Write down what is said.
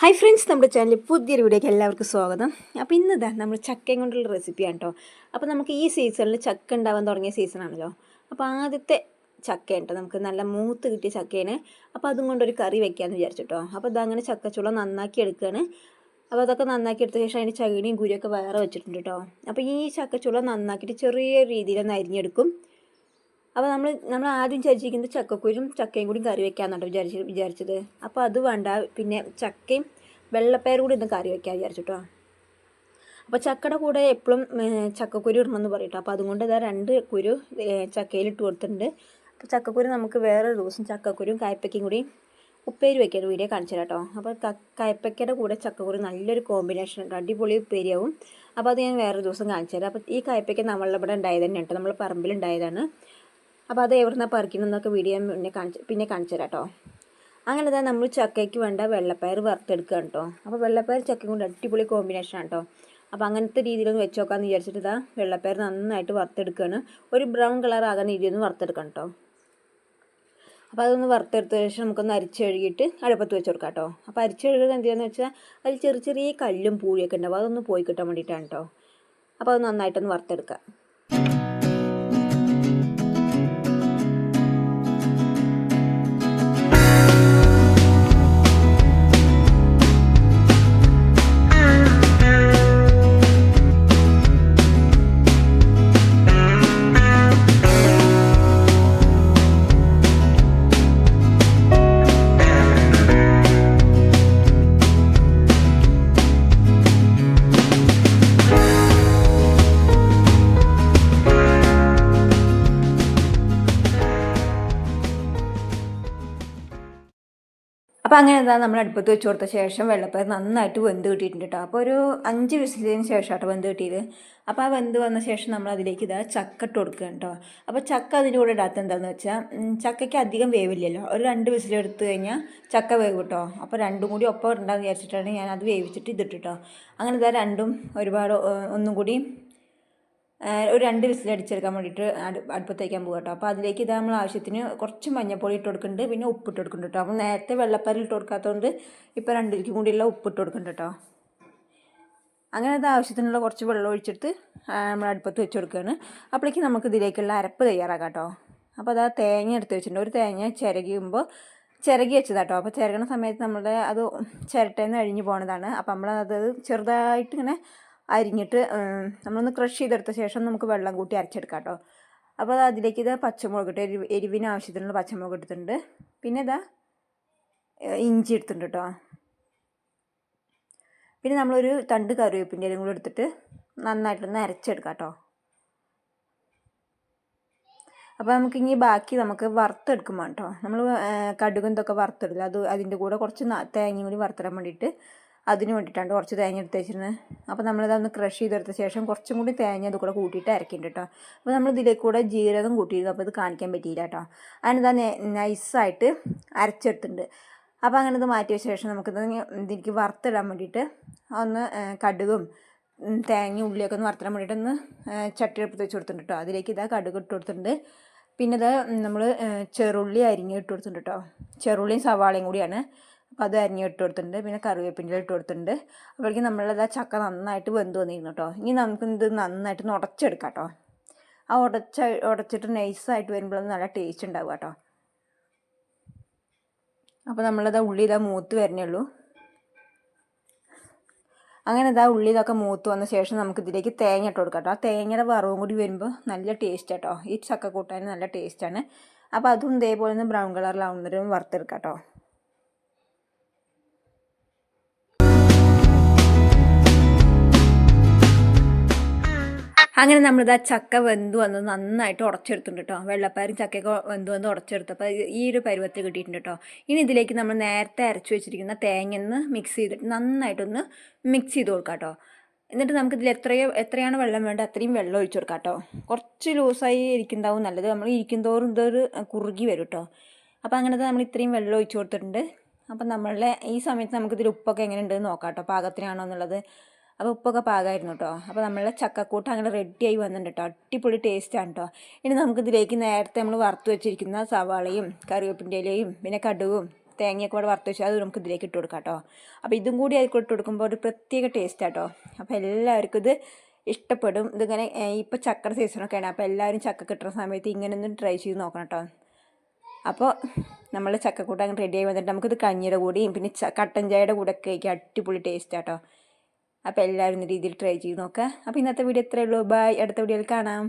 Hi friends നമ്മുടെ ചാനലിൽ പുതിയൊരു വീഡിയോയ്ക്ക് എല്ലാവർക്കും സ്വാഗതം. അപ്പോൾ ഇന്നിതാ നമ്മൾ ചക്കയും കൊണ്ടുള്ള റെസിപ്പിയാണ് കേട്ടോ അപ്പോൾ നമുക്ക് ഈ സീസണിൽ ചക്ക ഉണ്ടാവാൻ തുടങ്ങിയ സീസണാണല്ലോ അപ്പോൾ ആദ്യത്തെ ചക്കയുണ്ട് നമുക്ക് നല്ല മൂത്ത് കിട്ടിയ ചക്കേനെ അപ്പോൾ അതും കൊണ്ടൊരു കറി വെക്കാമെന്ന് വിചാരിച്ചിട്ടോ അപ്പോൾ ഇതങ്ങനെ ചക്കച്ചുള നന്നാക്കി എടുക്കുകയാണ് അപ്പോൾ അതൊക്കെ നന്നാക്കി എടുത്ത ശേഷം അതിന്റെ ചകിണിയും കുരിയൊക്കെ വേറെ വെച്ചിട്ടുണ്ട് കേട്ടോ അപ്പോൾ ഈ ചക്കച്ചുള നന്നാക്കിയിട്ട് ചെറിയ രീതിയിൽ ഒന്ന് അരിഞ്ഞെടുക്കും. അപ്പോൾ നമ്മൾ നമ്മൾ ആദ്യം വിചാരിച്ചിരിക്കുന്നത് ചക്കക്കുരും ചക്കയും കൂടി കറി വെക്കാമെന്നുണ്ടോ വിചാരിച്ച് വിചാരിച്ചത്. അപ്പോൾ അത് വേണ്ട. പിന്നെ ചക്കയും വെള്ളപ്പയർ കൂടി ഇന്ന് കറി വെക്കാൻ വിചാരിച്ചിട്ടോ. അപ്പോൾ ചക്കയുടെ കൂടെ എപ്പോഴും ചക്കക്കുരു ഇടണമെന്ന് പറയട്ടോ. അപ്പോൾ അതുകൊണ്ട് ഇതാ രണ്ട് കുരു ചക്കയിൽ ഇട്ട് കൊടുത്തിട്ടുണ്ട്. അപ്പോൾ ചക്കക്കുരു നമുക്ക് വേറെ ദിവസം ചക്കക്കുരും കായ്പയ്ക്കും കൂടി ഉപ്പേരി വയ്ക്കാൻ വീഡിയോ കാണിച്ചു കേട്ടോ അപ്പോൾ കയപ്പയ്ക്കയുടെ കൂടെ ചക്കക്കുരു നല്ലൊരു കോമ്പിനേഷൻ ഉണ്ട്. അടിപൊളി ഉപ്പേരിയാവും. അപ്പോൾ അത് ഞാൻ വേറെ ദിവസം കാണിച്ചു തരാം. അപ്പോൾ ഈ കായ്പയ്ക്ക നമ്മളുടെ ഇവിടെ ഉണ്ടായത് തന്നെ കേട്ടോ നമ്മൾ പറമ്പിലുണ്ടായതാണ്. അപ്പോൾ അത് എവിടുന്ന പറിക്കണമെന്നൊക്കെ വീഡിയോ മുന്നേ കാണിച്ച് പിന്നെ കാണിച്ചു തരാം കേട്ടോ അങ്ങനെ തന്നെ നമ്മൾ ചക്കയ്ക്ക് വേണ്ട വെള്ളപ്പയർ വറുത്തെടുക്കുക കേട്ടോ അപ്പോൾ വെള്ളപ്പയർ ചക്കയും കൊണ്ട് അടിപൊളി കോമ്പിനേഷൻ കേട്ടോ അപ്പോൾ അങ്ങനത്തെ രീതിയിലൊന്ന് വെച്ച് നോക്കാമെന്ന് വിചാരിച്ചിട്ട് ഇതാ വെള്ളപ്പയർ നന്നായിട്ട് വറുത്തെടുക്കുകയാണ് ഒരു ബ്രൗൺ കളർ ആകുന്ന രീതിയൊന്ന് വറുത്തെടുക്കണം കേട്ടോ അപ്പോൾ അതൊന്ന് വറുത്തെടുത്ത ശേഷം നമുക്കൊന്ന് അരിച്ച് കഴുകിയിട്ട് അടുപ്പത്ത് വെച്ച് കൊടുക്കാം കേട്ടോ അപ്പോൾ അരിച്ച് കഴുകുന്നത് വെച്ചാൽ അതിൽ ചെറിയ ചെറിയ കല്ലും പൂഴിയൊക്കെ ഉണ്ടാവും. അതൊന്ന് പോയി കിട്ടാൻ വേണ്ടിയിട്ടാണ് കേട്ടോ അപ്പോൾ അത് നന്നായിട്ടൊന്ന് വറുത്തെടുക്കാം. അപ്പോൾ അങ്ങനെ എന്താ നമ്മൾ അടുപ്പത്ത് വെച്ച് കൊടുത്ത ശേഷം വെള്ളപ്പയർ നന്നായിട്ട് വെന്ത് കിട്ടിയിട്ടുണ്ട് കേട്ടോ. അപ്പോൾ ഒരു അഞ്ച് വിസിലിന് ശേഷം കേട്ടോ വെന്ത് കിട്ടിയത്. അപ്പോൾ ആ വെന്ത് വന്ന ശേഷം നമ്മൾ അതിലേക്ക് ഇതാ ചക്ക ഇട്ട് കൊടുക്കുക കേട്ടോ. അപ്പോൾ ചക്ക അതിന്റെ കൂടെ ഇടാത്ത എന്താണെന്ന് വെച്ചാൽ ചക്കയ്ക്ക് അധികം വേവില്ലല്ലോ. ഒരു രണ്ട് വിസിലെടുത്ത് കഴിഞ്ഞാൽ ചക്ക വേവ് കേട്ടോ. അപ്പോൾ രണ്ടും കൂടി ഒപ്പം ഉണ്ടാകുന്ന വിചാരിച്ചിട്ടാണ് ഞാൻ അത് വേവിച്ചിട്ട് ഇതിട്ടിട്ടോ അങ്ങനെ ഇതാ രണ്ടും ഒരുപാട് ഒന്നും കൂടി ഒരു രണ്ട് വിസിൽ അടിച്ചെടുക്കാൻ വേണ്ടിയിട്ട് അടുപ്പത്ത് വയ്ക്കാൻ പോകും കേട്ടോ അപ്പോൾ അതിലേക്ക് ഇത് നമ്മൾ ആവശ്യത്തിന് കുറച്ച് മഞ്ഞൾപ്പൊടി ഇട്ട് കൊടുക്കുന്നുണ്ട് പിന്നെ ഉപ്പ് ഇട്ട് കൊടുക്കുന്നുണ്ട് കേട്ടോ അപ്പോൾ നേരത്തെ വെള്ളപ്പരി ഇട്ട് കൊടുക്കാത്തതുകൊണ്ട് ഇപ്പോൾ രണ്ടിലേക്കും കൂടിയുള്ള ഉപ്പ് ഇട്ട് കൊടുക്കുന്നുണ്ട് കേട്ടോ അങ്ങനെ അത് ആവശ്യത്തിനുള്ള കുറച്ച് വെള്ളം ഒഴിച്ചിട്ട് നമ്മൾ അടുപ്പത്ത് വെച്ച് കൊടുക്കുകയാണ് അപ്പോഴേക്കും നമുക്ക് ഇതിലേക്കുള്ള അരപ്പ് തയ്യാറാക്കാം കേട്ടോ അപ്പോൾ അത് ആ തേങ്ങ എടുത്ത് വെച്ചിട്ടുണ്ട്. ഒരു തേങ്ങ ചിരകിയുമ്പോൾ ചിരകി വെച്ചതാട്ടോ അപ്പോൾ ചിരകണ സമയത്ത് നമ്മുടെ അത് ചിരട്ടയിൽ നിന്ന് അഴിഞ്ഞു പോണതാണ്. അപ്പോൾ നമ്മൾ നമ്മളത് ചെറുതായിട്ട് ഇങ്ങനെ അരിഞ്ഞിട്ട് നമ്മളൊന്ന് ക്രഷ് ചെയ്തെടുത്ത ശേഷം നമുക്ക് വെള്ളം കൂട്ടി അരച്ചെടുക്കാം കേട്ടോ അപ്പോൾ അത് അതിലേക്ക് ഇത് പച്ചമുളക് ഇട്ട് എരിവ് എരിവിന് ആവശ്യത്തിനുള്ള പച്ചമുളക് എടുത്തിട്ടുണ്ട് പിന്നെ ഇതാ ഇഞ്ചി എടുത്തിട്ടുണ്ട് കേട്ടോ പിന്നെ നമ്മളൊരു തണ്ട് കറിവേപ്പിന്റെ ഇലയും കൂടി എടുത്തിട്ട് നന്നായിട്ടൊന്ന് അരച്ചെടുക്കാം കേട്ടോ അപ്പോൾ നമുക്ക് ഇനി ബാക്കി നമുക്ക് വറുത്തെടുക്കുമ്പോൾ കേട്ടോ നമ്മൾ കടുകും ഇതൊക്കെ വറുത്തെടുക്കില്ല അത് അതിന്റെ കൂടെ കുറച്ച് തേങ്ങയും കൂടി വറുത്തിടാൻ വേണ്ടിയിട്ട് അതിന് വേണ്ടിയിട്ടാണ് കുറച്ച് തേങ്ങ എടുത്ത് വെച്ചിരുന്നത്. അപ്പോൾ നമ്മളിതൊന്ന് ക്രഷ് ചെയ്തെടുത്ത ശേഷം കുറച്ചും കൂടി തേങ്ങ അത് കൂടെ കൂട്ടിയിട്ട് അരക്കുന്നുണ്ട് കേട്ടോ അപ്പോൾ നമ്മൾ ഇതിലേക്ക് കൂടെ ജീരകം കൂട്ടിയിരുന്നു. അപ്പോൾ ഇത് കാണിക്കാൻ പറ്റിയില്ല കേട്ടോ അതിനിതാ നൈസായിട്ട് അരച്ചെടുത്തിട്ടുണ്ട്. അപ്പോൾ അങ്ങനെ ഇത് മാറ്റിയ ശേഷം നമുക്കിത് ഇതിലേക്ക് വറുത്തിടാൻ വേണ്ടിയിട്ട് ഒന്ന് കടുകും തേങ്ങ ഉള്ളിയൊക്കെ ഒന്ന് വറുത്തിടാൻ വേണ്ടിയിട്ട് ഒന്ന് ചട്ടി എടുത്ത് വെച്ച് കൊടുത്തിട്ടുണ്ട് കേട്ടോ അതിലേക്ക് ഇതാ കടുക് ഇട്ട് കൊടുത്തിട്ടുണ്ട്. പിന്നെ ഇത് നമ്മൾ ചെറുള്ളി അരിഞ്ഞ് ഇട്ട് കൊടുത്തിട്ടുണ്ട് കേട്ടോ ചെറുള്ളിയും സവാളയും കൂടിയാണ്. അപ്പോൾ അത് അരിഞ്ഞ് ഇട്ട് കൊടുത്തിട്ടുണ്ട്. പിന്നെ കറിവേപ്പിന്റെ ഇട്ട് കൊടുത്തിട്ടുണ്ട്. അപ്പോഴേക്കും നമ്മളത് ആ ചക്ക നന്നായിട്ട് വെന്ത് വന്നിരുന്നു കേട്ടോ. ഇനി നമുക്ക് ഇത് നന്നായിട്ട് ഉടച്ചെടുക്കാം കേട്ടോ. ആ ഉടച്ച ഉടച്ചിട്ട് നൈസായിട്ട് വരുമ്പോഴൊന്നും നല്ല ടേസ്റ്റ് ഉണ്ടാവുക കേട്ടോ. അപ്പോൾ നമ്മളത് ഉള്ളി ഇതാ മൂത്ത് വരുന്നുള്ളൂ അങ്ങനെ ഇതാ ഉള്ളി ഇതൊക്കെ മൂത്ത് വന്ന ശേഷം നമുക്ക് ഇതിലേക്ക് തേങ്ങ ഇട്ട് കൊടുക്കാം കേട്ടോ. ആ തേങ്ങയുടെ വറവും കൂടി വരുമ്പോൾ നല്ല ടേസ്റ്റ് കേട്ടോ. ഈ ചക്ക കൂട്ടാൻ നല്ല ടേസ്റ്റാണ് അപ്പോൾ അതും ഇതേപോലെ ഒന്ന് ബ്രൗൺ കളറിലാവുന്നവരും വറുത്തെടുക്കാം കേട്ടോ. അങ്ങനെ നമ്മളിത് ചക്ക വെന്ത് വന്ന് നന്നായിട്ട് ഉടച്ചെടുത്തിട്ടുണ്ട് കേട്ടോ വെള്ളപ്പയറും ചക്കയൊക്കെ വെന്ത് വന്ന് ഉടച്ചെടുത്തപ്പോൾ ഈ ഒരു പരുവത്തിൽ കിട്ടിയിട്ടുണ്ട് കേട്ടോ ഇനി ഇതിലേക്ക് നമ്മൾ നേരത്തെ അരച്ചു വെച്ചിരിക്കുന്ന തേങ്ങന്ന് മിക്സ് ചെയ്തിട്ട് നന്നായിട്ടൊന്ന് മിക്സ് ചെയ്ത് കൊടുക്കാം കേട്ടോ എന്നിട്ട് നമുക്ക് ഇതിൽ എത്രയോ എത്രയാണ് വെള്ളം വേണ്ടത്? അത്രയും വെള്ളം ഒഴിച്ചു കൊടുക്കാം കേട്ടോ കുറച്ച് ലൂസായി ഇരിക്കുന്നതാവും നല്ലത്. നമ്മൾ ഇരിക്കുന്തോറും ഇതൊരു കുറുകി വരും കേട്ടോ അപ്പോൾ അങ്ങനത്തെ നമ്മൾ ഇത്രയും വെള്ളം ഒഴിച്ചു കൊടുത്തിട്ടുണ്ട്. അപ്പം നമ്മളുടെ ഈ സമയത്ത് നമുക്കിതിൽ ഉപ്പൊക്കെ എങ്ങനെ ഉണ്ടെന്ന് നോക്കാം കേട്ടോ പാകത്തിനാണോ എന്നുള്ളത്. അപ്പോൾ ഉപ്പൊക്കെ പാകമായിരുന്നു കേട്ടോ അപ്പോൾ നമ്മളെ ചക്കക്കൂട്ട് അങ്ങനെ റെഡിയായി വന്നിട്ടുണ്ട് കേട്ടോ അടിപൊളി ടേസ്റ്റാണ് കേട്ടോ ഇനി നമുക്കിതിലേക്ക് നേരത്തെ നമ്മൾ വറുത്ത് വെച്ചിരിക്കുന്ന സവാളയും കറിവേപ്പിന്റെ ഇലയും പിന്നെ കടുവും തേങ്ങയൊക്കെ കൂടെ വറുത്ത് വെച്ച് അത് നമുക്ക് ഇതിലേക്ക് ഇട്ട് കൊടുക്കാം കേട്ടോ അപ്പോൾ ഇതും കൂടി അതിൽ ഇട്ട് കൊടുക്കുമ്പോൾ ഒരു പ്രത്യേക ടേസ്റ്റ് കേട്ടോ അപ്പോൾ എല്ലാവർക്കും ഇത് ഇഷ്ടപ്പെടും. ഇതിങ്ങനെ ഇപ്പോൾ ചക്കയുടെ സീസണൊക്കെയാണ് അപ്പോൾ എല്ലാവരും ചക്ക കിട്ടുന്ന സമയത്ത് ഇങ്ങനെയൊന്നും ട്രൈ ചെയ്ത് നോക്കണം കേട്ടോ അപ്പോൾ നമ്മൾ ചക്കക്കൂട്ട് റെഡി ആയി വന്നിട്ട് നമുക്കിത് കഞ്ഞിയുടെ കൂടിയും പിന്നെ കട്ടൻ ചായയുടെ കൂടെ ഒക്കെ കഴിക്കാം അടിപൊളി ടേസ്റ്റ് കേട്ടോ അപ്പോൾ എല്ലാവരും രീതിയിൽ ട്രൈ ചെയ്ത് നോക്കുക അപ്പോൾ ഇന്നത്തെ വീഡിയോ ഇത്രയേ ഉള്ളൂ. ബൈ അടുത്ത വീഡിയോയിൽ കാണാം.